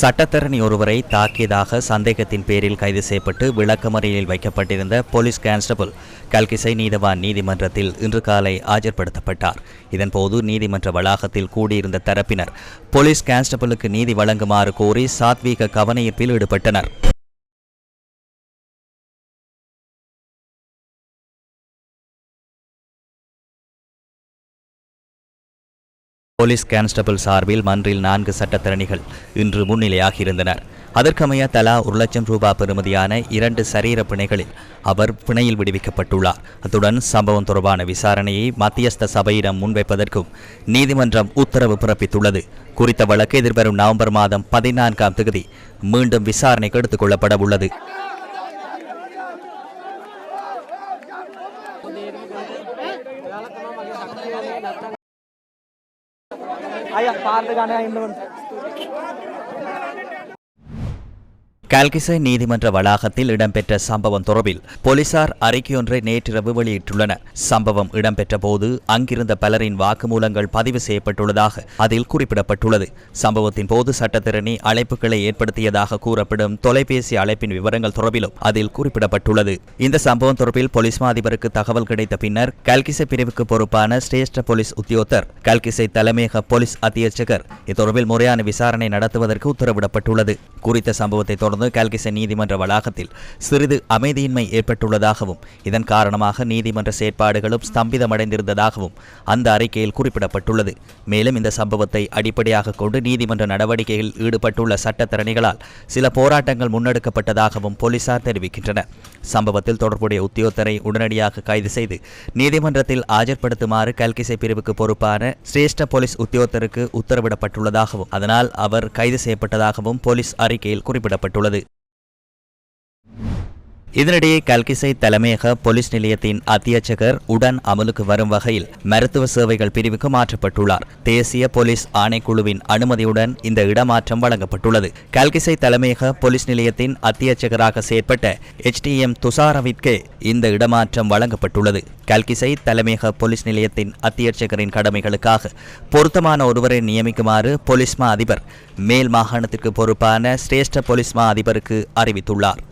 சட்டத்தரணி ஒருவரை தாக்கியதாக சந்தேகத்தின் பேரில் கைது செய்யப்பட்டு விளக்கமறியலில் வைக்கப்பட்டிருந்த போலீஸ் கான்ஸ்டபிள் கல்கிசை நீதவான் நீதிமன்றத்தில் இன்று காலை ஆஜர்படுத்தப்பட்டார். இதன்போது நீதிமன்ற வளாகத்தில் கூடியிருந்த தரப்பினர் போலீஸ் கான்ஸ்டபிளுக்கு நீதி வழங்குமாறு கோரி சாத்வீக கவனஈர்ப்பில் ஈடுபட்டனர். போலீஸ் கான்ஸ்டபிள் சார்பில் மன்றில் நான்கு சட்டத்தரணிகள் இன்று முன்னிலையாகியிருந்தனர். அதற்கமைய தலா ஒரு லட்சம் ரூபாய் பெறுமதியான இரண்டு சரீர பிணைகளில் அவர் பிணையில் விடுவிக்கப்பட்டுள்ளார். அத்துடன் சம்பவம் தொடர்பான விசாரணையை மத்தியஸ்த சபையிடம் முன்வைப்பதற்கும் நீதிமன்றம் உத்தரவு பிறப்பித்துள்ளது. குறித்த வழக்கு எதிர்வரும் நவம்பர் மாதம் பதினான்காம் தேதி மீண்டும் விசாரணைக்கு எடுத்துக் கொள்ளப்பட உள்ளது ஐயா பாடுறதுக்கான இன்னும் கால்கிசை நீதிமன்ற வளாகத்தில் இடம்பெற்ற சம்பவம் தொடர்பில் போலீசார் அறிக்கையொன்றை நேற்றிரவு வெளியிட்டுள்ளனர். சம்பவம் இடம்பெற்ற போது அங்கிருந்த பலரின் வாக்குமூலங்கள் பதிவு செய்யப்பட்டுள்ளதாக அதில் குறிப்பிடப்பட்டுள்ளது. சம்பவத்தின் போது சட்டத்திறனி அழைப்புகளை ஏற்படுத்தியதாக கூறப்படும் தொலைபேசி அழைப்பின் விவரங்கள் தொடர்பிலும் அதில் குறிப்பிடப்பட்டுள்ளது. இந்த சம்பவம் தொடர்பில் போலீஸ் மா அதிபருக்கு தகவல் கிடைத்த பின்னர் கல்கிசை பிரிவுக்கு பொறுப்பான சிரேஷ்ட போலீஸ் உத்தியோகத்தர் கல்கிசை தலைமையக போலீஸ் அத்தியட்சகர் இத்தொடர்பில் முறையான விசாரணை நடத்துவதற்கு உத்தரவிடப்பட்டுள்ளது. குறித்த சம்பவத்தை தொடர்ந்து கல்கிசை நீதிமன்ற வளாகத்தில் சிறிது அமைதியின்மை ஏற்பட்டுள்ளதாகவும் இதன் காரணமாக நீதிமன்ற செயற்பாடுகளும் ஸ்தம்பிதமடைந்திருந்ததாகவும் அந்த அறிக்கையில் குறிப்பிடப்பட்டுள்ளது. மேலும் இந்த சம்பவத்தை அடிப்படையாக கொண்டு நீதிமன்ற நடவடிக்கையில் ஈடுபட்டுள்ள சட்டத்தரணிகளால் சில போராட்டங்கள் முன்னெடுக்கப்பட்டதாகவும் போலீசார் தெரிவிக்கின்றனர். சம்பவத்தில் தொடர்புடைய உத்தியோகத்தரை உடனடியாக கைது செய்து நீதிமன்றத்தில் ஆஜர்படுத்துமாறு கல்கிசை பிரிவுக்கு பொறுப்பான சிரேஷ்ட போலீஸ் உத்தியோகத்தருக்கு உத்தரவிடப்பட்டுள்ளதாகவும் அதனால் அவர் கைது செய்யப்பட்டதாகவும் போலீஸ் அறிக்கையில் குறிப்பிடப்பட்டுள்ளது. உள்ளது இதனிடையே கல்கிசை தலைமையக போலீஸ் நிலையத்தின் அத்தியட்சகர் உடன் அமலுக்கு வரும் வகையில் மருத்துவ சேவைகள் பிரிவுக்கு மாற்றப்பட்டுள்ளார். தேசிய போலீஸ் ஆணைக்குழுவின் அனுமதியுடன் இந்த இடமாற்றம் வழங்கப்பட்டுள்ளது. கல்கிசை தலைமையக போலீஸ் நிலையத்தின் அத்தியட்சகராக செயற்பட்ட எச்டிஎம் துசாரவிற்கு இந்த இடமாற்றம் வழங்கப்பட்டுள்ளது. கல்கிசை தலைமையக போலீஸ் நிலையத்தின் அத்தியட்சகரின் கடமைகளுக்காக பொருத்தமான ஒருவரை நியமிக்குமாறு போலீஸ் மா அதிபர் மேல் மாகாணத்திற்கு பொறுப்பான சிரேஷ்ட போலீஸ் மா அதிபருக்கு அறிவித்துள்ளார்.